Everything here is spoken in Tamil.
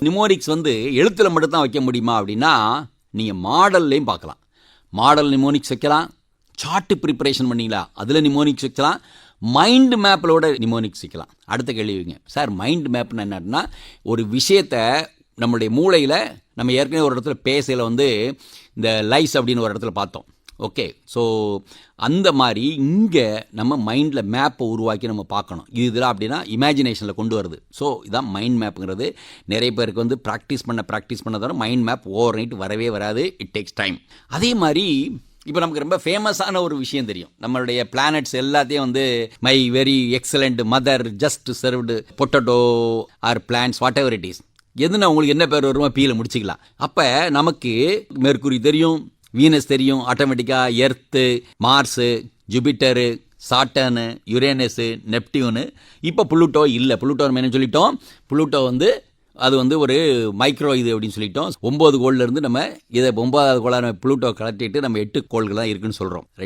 நிமோனிக்ஸ் வந்து எழுத்தில் மட்டும்தான் வைக்க முடியுமா அப்படின்னா நீங்கள் மாடல்லையும் பார்க்கலாம். மாடல் நிமோனிக்ஸ் வைக்கலாம். சார்ட்டு ப்ரிப்பரேஷன் பண்ணீங்களா? அதில் நிமோனிக்ஸ் வைக்கலாம். மைண்ட் மேப்பிலோட நிமோனிக்ஸ் வைக்கலாம். அடுத்த கேள்விங்க சார் மைண்ட் மேப்னா என்னன்னா ஒரு விஷயத்தை நம்மளுடைய மூளையில் நம்ம ஏற்கனவே ஒரு இடத்துல பேசையில் வந்து இந்த லைஸ் அப்படின்னு ஒரு இடத்துல பார்த்தோம். ஓகே ஸோ அந்த மாதிரி இங்கே நம்ம மைண்டில் மேப்பை உருவாக்கி நம்ம பார்க்கணும். இது இதெல்லாம் அப்படின்னா இமேஜினேஷனில் கொண்டு வருது. ஸோ இதான் மைண்ட் மேப்புங்கிறது நிறைய பேருக்கு வந்து ப்ராக்டிஸ் பண்ண ப்ராக்டிஸ் பண்ண தவிர மைண்ட் மேப் ஓவர் நைட் வரவே வராது. இட் டேக்ஸ் டைம் அதே மாதிரி இப்போ நமக்கு ரொம்ப ஃபேமஸான ஒரு விஷயம் தெரியும். நம்மளுடைய பிளானட்ஸ் எல்லாத்தையும் வந்து my very excellent mother just served potato or plans whatever it is எதுனா உங்களுக்கு என்ன பேர் வருமோ பீல முடிச்சிக்கலாம். அப்போ நமக்கு மேற்கூறி தெரியும். வீனஸ் தெரியும் ஆட்டோமேட்டிக்காக earth Mars Jupiter Saturn Uranus Neptune இப்போ புளூட்டோ இல்லை. புளுட்டோ நம்ம என்ன சொல்லிட்டோம்? புளூட்டோ வந்து அது வந்து ஒரு மைக்ரோ இது அப்படின்னு சொல்லிட்டோம். ஒம்பது கோள்லேருந்து நம்ம இதை ஒம்பதாவது கோளாக நம்ம புளூட்டோ கலட்டிட்டு நம்ம எட்டு கோள்கள் தான் இருக்குன்னு சொல்கிறோம் ரைட்